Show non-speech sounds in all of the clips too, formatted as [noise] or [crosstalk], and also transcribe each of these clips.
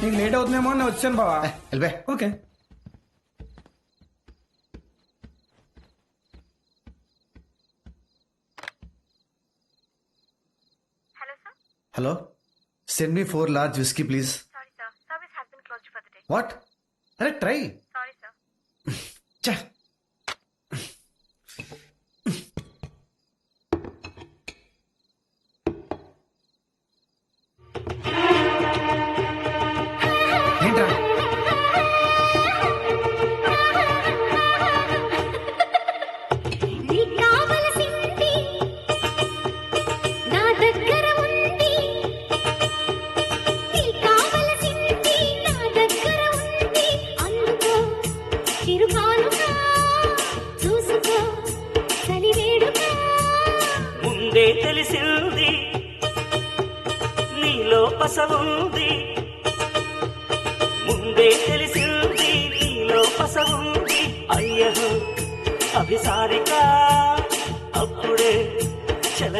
నీకు లేట్ అవుతుందేమో అని నేను వచ్చాను బావా. వెళ్ళిపే. Okay. Hello send me four large whisky please Sorry, sir. Service has been closed for the day. What అరే ట్రై [laughs]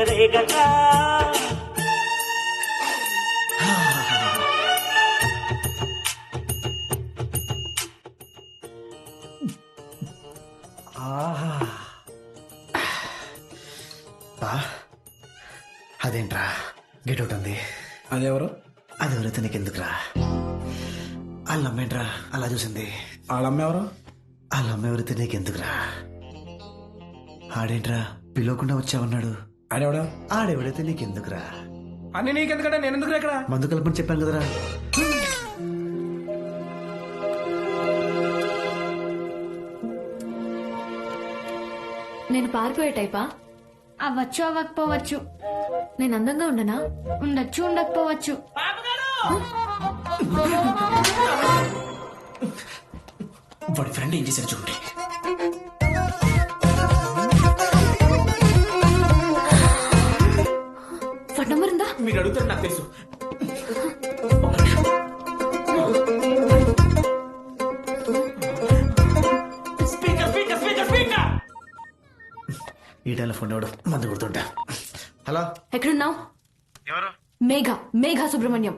చెలరేగక అదేంట్రా? గెట్ అవుట్ ఉంది. అదెవరు? అది ఎవరైతే నీకెందుకురా వాళ్ళ అమ్మేంట్రా అలా చూసింది. వాళ్ళమ్మ ఎవరు? వాళ్ళ అమ్మ ఎవరైతే నీకెందుకురా ఆడేంట్రా? పిలవకుండా వచ్చావన్నాడు. ఆడెవడా? ఆడెవడైతే నీకెందుకురా? అన్ని నీకెందుకంటే? నేను ఎందుకు ఇక్కడ? మందు కలపని చెప్పాను కదరా. నేను పారిపోయే టైపా? అవ్వచ్చు అవ్వకపోవచ్చు. నేను అందంగా ఉండనా? ఉండొచ్చు ఉండకపోవచ్చు. వాడి ఫ్రెండ్ ఏం చేశారు చూడండి. మీరు అడుగుతారు నాకు తెలుసు. ఈ టైంలో ఫోన్ ఎవడు? మందు కొడుతుంటా. హలో? ఎక్కడున్నావు? Megha Megha Subrahmanyam.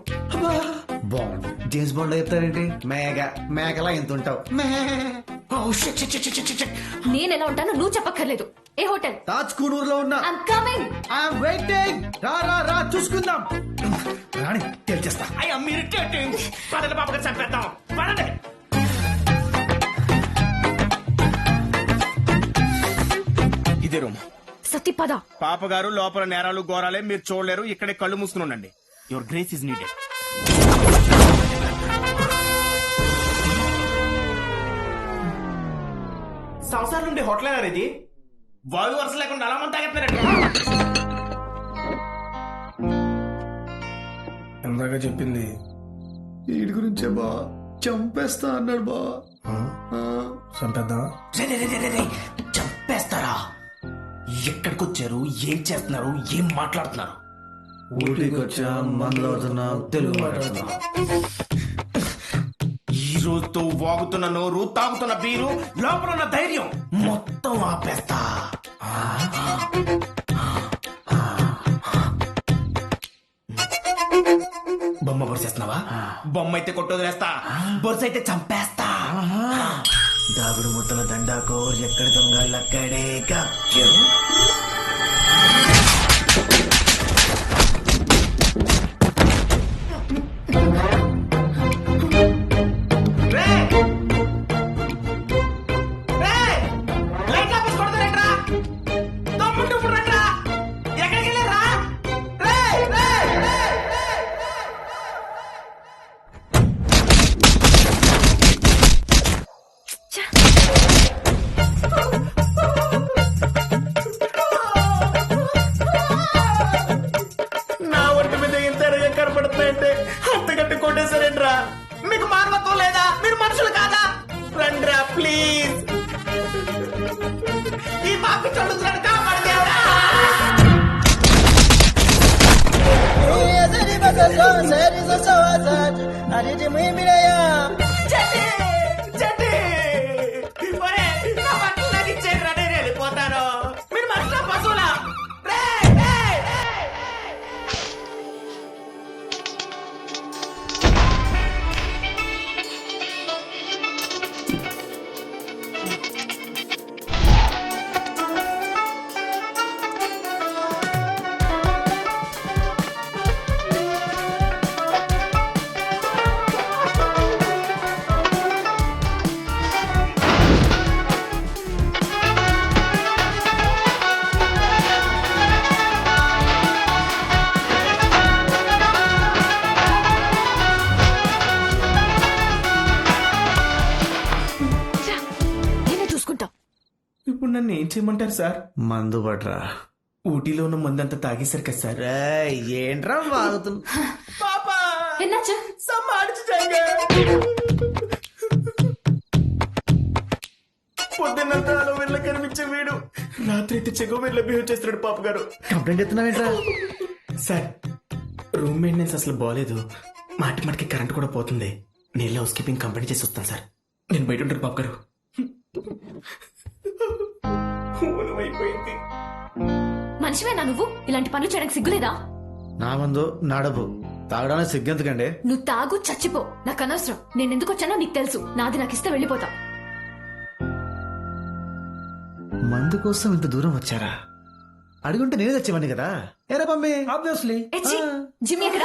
Bond James Bond చెప్తారేంటి? Megha మేఘలా ఎంత ఉంటావు? నేను ఎలా ఉంటానో నువ్వు చెప్పక్కర్లేదు. ఏ హోటల్? తాజ్ కూనూరులో ఉన్నా. ఐమ్ కమింగ్ ఐఎమ్ వెయిటింగ్ రా రా రా చూసుకుందాం. రాణి తెలిచేస్తా అయ్యా మీరు పదండి చంపేద్దాం. పదండి ఇదే రూమ్. సత్తి పద పాపగారు లోపల నేరాలు ఘోరాలే మీరు చూడలేరు ఇక్కడే కళ్ళు మూసుకుని ఉండండి. యువర్ గ్రేస్ ఇస్ నీడెడ్ సంవత్సరాల నుండి హోటల్ అయినా ఇది? వాయు వరుస లేకుండా అలా మంది తాగెత్తున్నారండి ఎందాక చెప్పింది. వీడి గురించే బా. చంపేస్తా అన్నాడు బా. చంపేద్దామా రే, రే, రే, రే, రే, రే. చంపేస్తారా? ఎక్కడికి వచ్చారు ఏం చేస్తున్నారు? ఏం మాట్లాడుతున్నారు? ఊటీకి వచ్చా మందులు అవుతున్నా తెలుగు మాట్లాడుతున్నా. రోజుతో వాగుతున్న నోరు తాగుతున్న బీరు లోపల ఉన్న ధైర్యం మొత్తం ఆపేస్తా. బొమ్మ బొరిసేస్తున్నావా? బొమ్మ అయితే కొట్టు వదిలేస్తా. బొరుస అయితే చంపేస్తా. దాగుడు ముద్దల దండాకో ఎక్కడ దొంగలు అక్కడే 姐妹。నన్ను ఏం చేయమంటారు సార్? మందు పట్రా. ఊటీలో ఉన్న మందంతా తాగేశారు కదా సార్ ఏంట్రా బాగుతుంది పాపా! ఎన్నాచు సమ్మాడిచి పొద్దున్నంతా అలా వెళ్ళ కనిపించే వీడు. రాత్రి అయితే చెగో వెళ్ళ బిహేవ్ చేస్తున్నాడు పాప గారు కంప్లైంట్ ఎత్తున్నావేంట్రా సార్ రూమ్ మెయింటెనెన్స్ అసలు బాగాలేదు మాటి మాటికి కరెంట్ కూడా పోతుంది. నేను హౌస్ కీపింగ్ కంపెనీ చేసి వస్తాను సార్. నేను బయట ఉంటాను పాప గారు మనిషివేనా నువ్వు? ఇలాంటి పనులు చేయడానికి సిగ్గులేదా? నా మందు నా డబ్బు తాగడానికి సిగ్గెందుకండి? నువ్వు తాగు చచ్చిపో. నాకు అనవసరం. నేను ఎందుకు వచ్చానో నీకు తెలుసు. నాది నాకు ఇస్తే వెళ్ళిపోతా. మందు కోసం ఇంత దూరం వచ్చారా? అడుగుంటే నేనే తెచ్చేవాడిని కదా? ఏరా పంపి? ఆబ్వియస్లీ ఏ, ఛీ! జిమ్మి ఎక్కడ?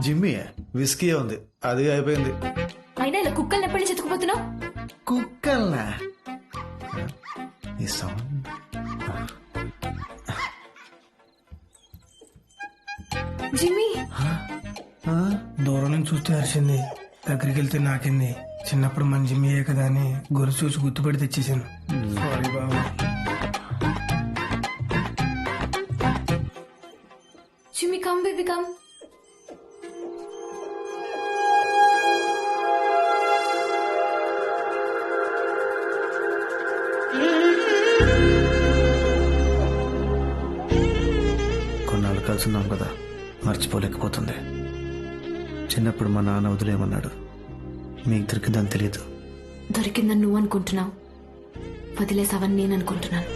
జిమ్మి విస్కీ ఉంది. అది అయిపోయింది. అయినా ఇలా కుక్కల్ని ఎప్పటి నుంచి ఎత్తుకుపోతున్నావు? కుక్కల్నా? ఈ సౌండ్ జిమ్మి. దూరం నుంచి చూస్తే అరిచింది. దగ్గరికి వెళ్తే నాకింది. చిన్నప్పుడు మన జిమ్మీయే కదా అని గొలుసు చూసి గుర్తుపెట్టి తెచ్చేసాను సారీ బాబు. జిమ్మి కమ్ బేబీ కమ్ కొన్నాళ్ళు కలిసి ఉన్నాం కదా. మర్చిపోలేకపోతుంది. చిన్నప్పుడు మా నాన్న వదిలేమన్నాడు మీకు దొరికిందని తెలియదు. దొరికిందని నువ్వు అనుకుంటున్నావు. వదిలేసావని నేను అనుకుంటున్నాను.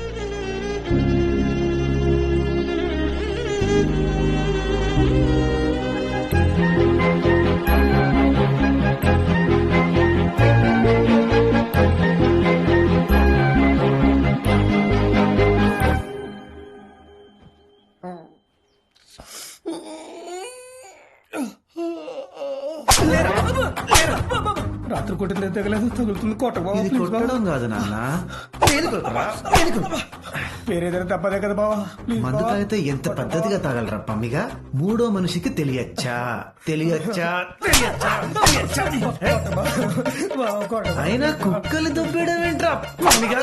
రాత్రి కొట్టింది తగలేదు తగులుతుంది కొట్ట బాబా ఇది ప్లీజ్ బాబా కొట్టడం కాదు నాన్న వేరే ఏదైనా తప్పదే కదా ప్లీజ్ మందు తాగితే ఎంత పద్ధతిగా తాగలరా పమ్మిగా మూడో మనిషికి తెలియచ్చా తెలియచ్చా అయినా కుక్కలు దొబ్బేయడం ఏంట్రా పమ్మిగా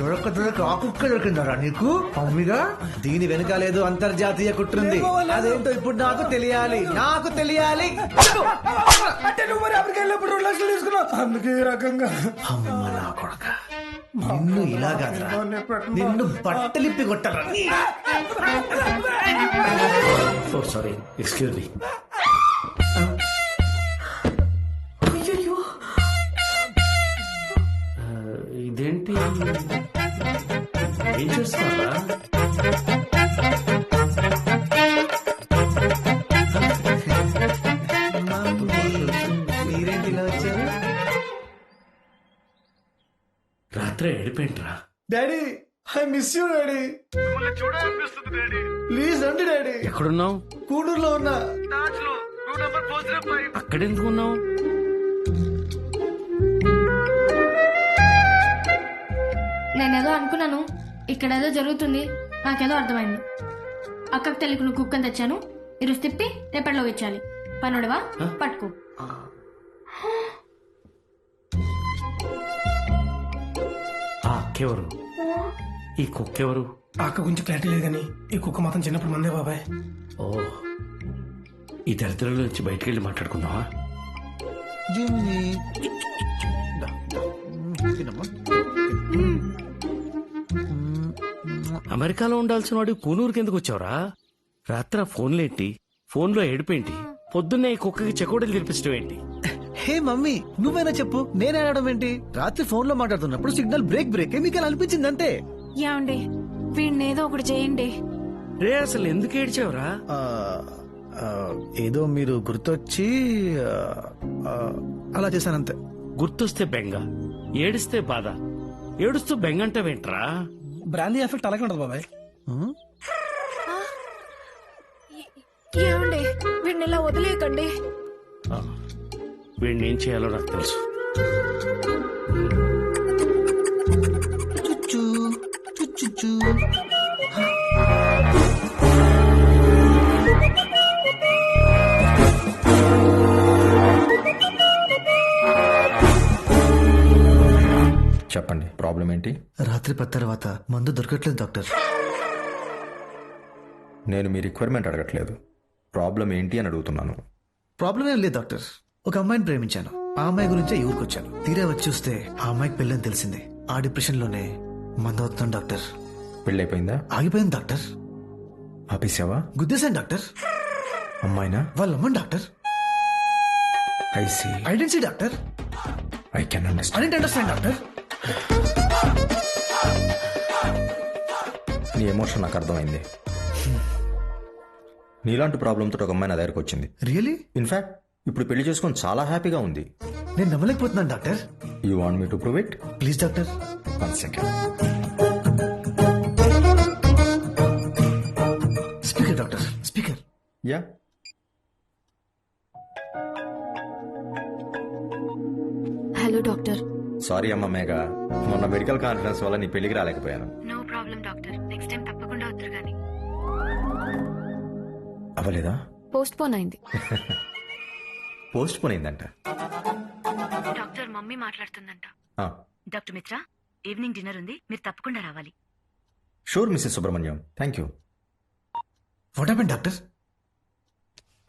దొరక దొరక ఆ కుక్క దొరికిందరా నీకు? పమ్మిగా దీని వెనకాలేదో అంతర్జాతీయ కుట్రుంది అదేంటో ఇప్పుడు నాకు తెలియాలి నాకు తెలియాలి. అంటే నువ్వు మరి అమెరికా వెళ్ళినప్పుడు రెండు లక్షలు తీసుకున్నావు? అందుకే ఈ రకంగా. అమ్మ నా కొడక. నిన్ను ఇలా కాదురా. నిన్ను బట్టలిప్పి కొట్టరా సారీ ఎక్స్క్యూజ్ మీ వచ్చారు రాత్రి ఏడిపోయింట్రా. Daddy I miss you daddy. Please రండి డాడీ. ఎక్కడున్నావు? కూడూరులో ఉన్నా. అక్కడెందుకు ఉన్నావు? నేనేదో అనుకున్నాను. ఇక్కడేదో జరుగుతుంది. నాకేదో అర్థమైంది. అక్కకు తెలియకు నువ్వు కుక్కని తెచ్చాను. ఈరోజు తిప్పి రేపటిలో ఇచ్చాలి. పనుడవా? పట్టుకో. ఆ. అక్కెవరు? ఈ కుక్కెవరు? అక్క గురించి క్లారిటీ లేదు కానీ ఈ కుక్క మాత్రం చిన్నప్పుడు మందే బాబాయ్. ఓ. ఈ దరిద్రంలో నుంచి బయటికి వెళ్ళి మాట్లాడుకుందామా అమెరికాలో ఉండాల్సిన వాడు కూనూరుకి ఎందుకు వచ్చావురా? రాత్ర ఫోన్లేంటి ఫోన్లో ఏడిపేంటి? పొద్దున్నే ఈ కుక్కకి చెకోడీలు తినిపించడం ఏంటి? హే మమ్మీ నువ్వైనా చెప్పు? నేను ఆడడం ఏంటి? రాత్రి ఫోన్లో మాట్లాడుతున్నప్పుడు సిగ్నల్ బ్రేక్ బ్రేక్ మీకు అలా అనిపించింది అంతే? ఏమండి వీడిని ఏదో ఒకటి చేయండి. రే అసలు ఎందుకు ఏడ్చావురా? ఆ, ఆ, ఏదో మీరు గుర్తొచ్చి ఆ, ఆ, అలా చేశానంతే. గుర్తొస్తే బెంగ ఏడిస్తే బాధ ఏడుస్తూ బెంగంటావేంట్రా? బ్రాందీ ఎఫెక్ట్ అలాగే ఉంటుంది బాబాయ్? ఏమండి? వీడిని ఇలా వదిలేయకండి. ఆ, వీడిని ఏం చేయాలో నాకు తెలుసు. పది తర్వాత మందు దొరకట్లేదు డాక్టర్. నేను మీ రిక్వైర్మెంట్ అడగట్లేదు. ప్రాబ్లం ఏంటి అని అడుగుతున్నాను. ప్రాబ్లం ఏం లేదు డాక్టర్. ఒక అమ్మాయిని ప్రేమించాను. ఆ అమ్మాయి గురించే ఈ ఊరికి వచ్చాను. తీరా వచ్చి చూస్తే ఆ అమ్మాయికి పెళ్ళని తెలిసింది. ఆ డిప్రెషన్లోనే మందు అవుతున్నాను డాక్టర్. పెళ్ళైపోయిందా? ఆగిపోయింది డాక్టర్. ఆపేసావా? గుద్దేశాను డాక్టర్. అమ్మాయినా? వాళ్ళ అమ్మని doctor. I see. ఐడెన్సీ doctor. I can understand. Understand doctor. నీ ఎమోషన్ నాకు అర్థమైంది. నీలాంటి ప్రాబ్లంతో ఒక అమ్మాయి నా దగ్గరకు వచ్చింది. రియలీ ఇన్ఫాక్ట్ ఇప్పుడు పెళ్ళి చేసుకొని చాలా హ్యాపీగా ఉంది. నేను నమ్మలేకపోతున్నాను doctor. You want me to prove it please doctor. One second speaker doctor. Speaker yeah hello doctor sorry అమ్మ మేఘ. మొన్న మెడికల్ కాన్ఫరెన్స్ వల్ల నీ పెళ్ళికి రాలేకపోయాను. అవ్వలేదా? పోస్ట్ పోన్ అయింది. [laughs] పోస్ట్ పోన్ అయిందంట. డాక్టర్ మమ్మీ మాట్లాడుతుందంట. ఆ, డాక్టర్ మిత్ర ఈవినింగ్ డిన్నర్ ఉంది మీరు తప్పకుండా రావాలి. Sure Mrs Subrahmanyam. Thank you what happen doctor?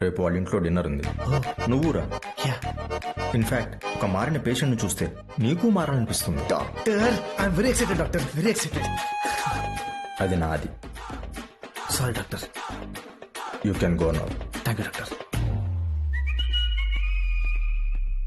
రేపు వాళ్ళ ఇంట్లో డిన్నర్ ఉంది. నువ్వు రా. యా. ఇన్ఫాక్ట్ ఒక మారిన పేషెంట్ని చూస్తే నీకు మారాలనిపిస్తుంది. Doctor I'm very excited doctor. Very excited అది నాది. Sorry doctor. You can go now thank you doctor